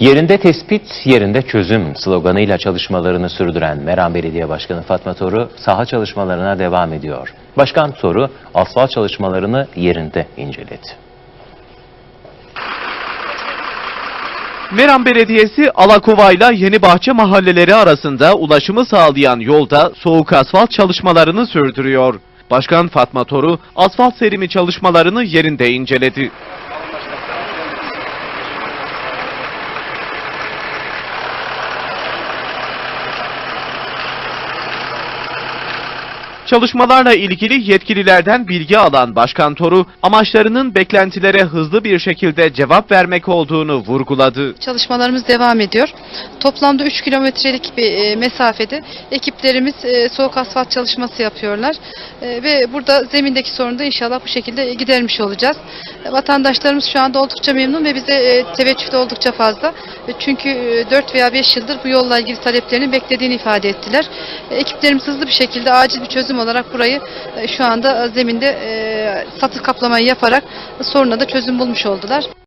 Yerinde tespit, yerinde çözüm sloganıyla çalışmalarını sürdüren Meram Belediye Başkanı Fatma Toru saha çalışmalarına devam ediyor. Başkan Toru asfalt çalışmalarını yerinde inceledi. Meram Belediyesi Alakova ile Yenibahçe mahalleleri arasında ulaşımı sağlayan yolda soğuk asfalt çalışmalarını sürdürüyor. Başkan Fatma Toru asfalt serimi çalışmalarını yerinde inceledi. Çalışmalarla ilgili yetkililerden bilgi alan Başkan Toru, amaçlarının beklentilere hızlı bir şekilde cevap vermek olduğunu vurguladı. Çalışmalarımız devam ediyor. Toplamda 3 kilometrelik bir e, mesafede ekiplerimiz e, soğuk asfalt çalışması yapıyorlar. E, Ve burada zemindeki sorunu da inşallah bu şekilde gidermiş olacağız. Vatandaşlarımız şu anda oldukça memnun ve bize teveccüh de oldukça fazla. Çünkü 4 veya 5 yıldır bu yolla ilgili taleplerini beklediğini ifade ettiler. Ekiplerimiz hızlı bir şekilde acil bir çözüm olarak burayı e, şu anda zeminde e, satır kaplamayı yaparak soruna da çözüm bulmuş oldular.